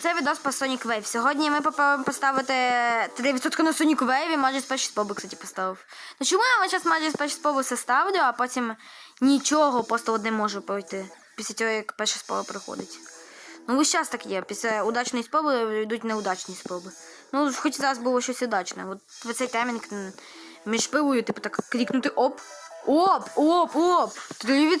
це відос по Sonic Wave. Сьогодні ми попробуємо поставити 3% на Sonic Wave і з першої спроби, кстати, поставив. Ну чому я зараз з першої спроби все ставлю, а потім нічого, просто одне можу пройти. Після цього, як перша спроба проходить. Ну, ось зараз так є. Після удачної спроби йдуть неудачні спроби. Ну, хоч зараз було щось удачне. От цей таймінг між пивою, типу так клікнути оп. Оп, оп, оп! 3%!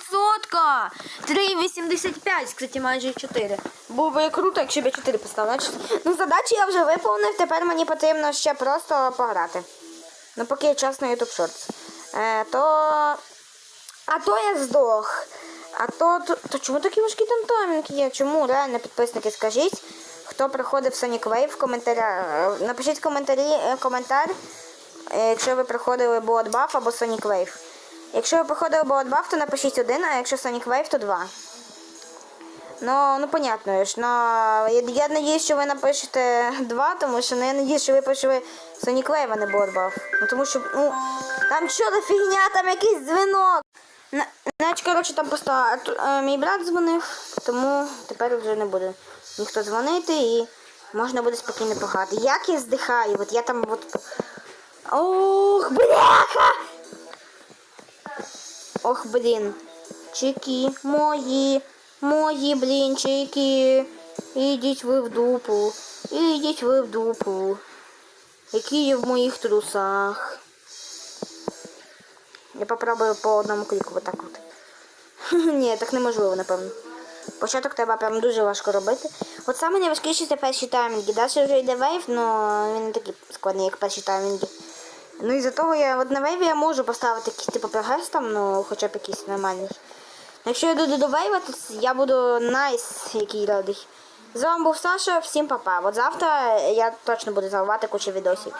3,85, кстати, майже 4. Було би круто, якщо б я 4 поставила. Ну, задачу я вже виповнив, тепер мені потрібно ще просто пограти. Ну, поки є час на YouTube Shorts. Е, то. А то я здох. А то, то, чому такі важкі там таймінги є? Чому? Реально, підписники, скажіть, хто приходив в Sonic Wave в коментарях. е, Напишіть коментарі е, коментар, е, якщо ви приходили Blood Buff або Sonic Wave. Якщо ви приходили Blood то напишіть один, а якщо Sonic Wave, то два. Ну, ну понятно ж. Ну, я, я надіюсь, що ви напишете два, тому що ну, я надіюсь, що ви пишете Sonic Wave, а не Blood Ну тому що, ну, там що за фігня, там якийсь дзвінок. На- Значить, коротше, там просто е, мій брат дзвонив, тому тепер вже не буде ніхто дзвонити і можна буде спокійно пограти. Як я здихаю, от я там от. Ох, бляха! Ох, блін. Чики, мої, мої блінчики. Ідіть ви в дупу. Ідіть ви в дупу. Які є в моїх трусах. Я попробую по одному кліку отак от. Ні, так неможливо, напевно. Початок треба прям дуже важко робити. От саме найважкіше це перші таймінги. Далі вже йде вейв, але він не такий складний, як перші таймінги. Ну і за того я от на вейві я можу поставити якийсь типу прогрес там, ну хоча б якийсь нормальний. Якщо я дойду до вейва, то я буду найс, який радий. З вами був Саша, всім папа. От завтра я точно буду заливати кучу відосів.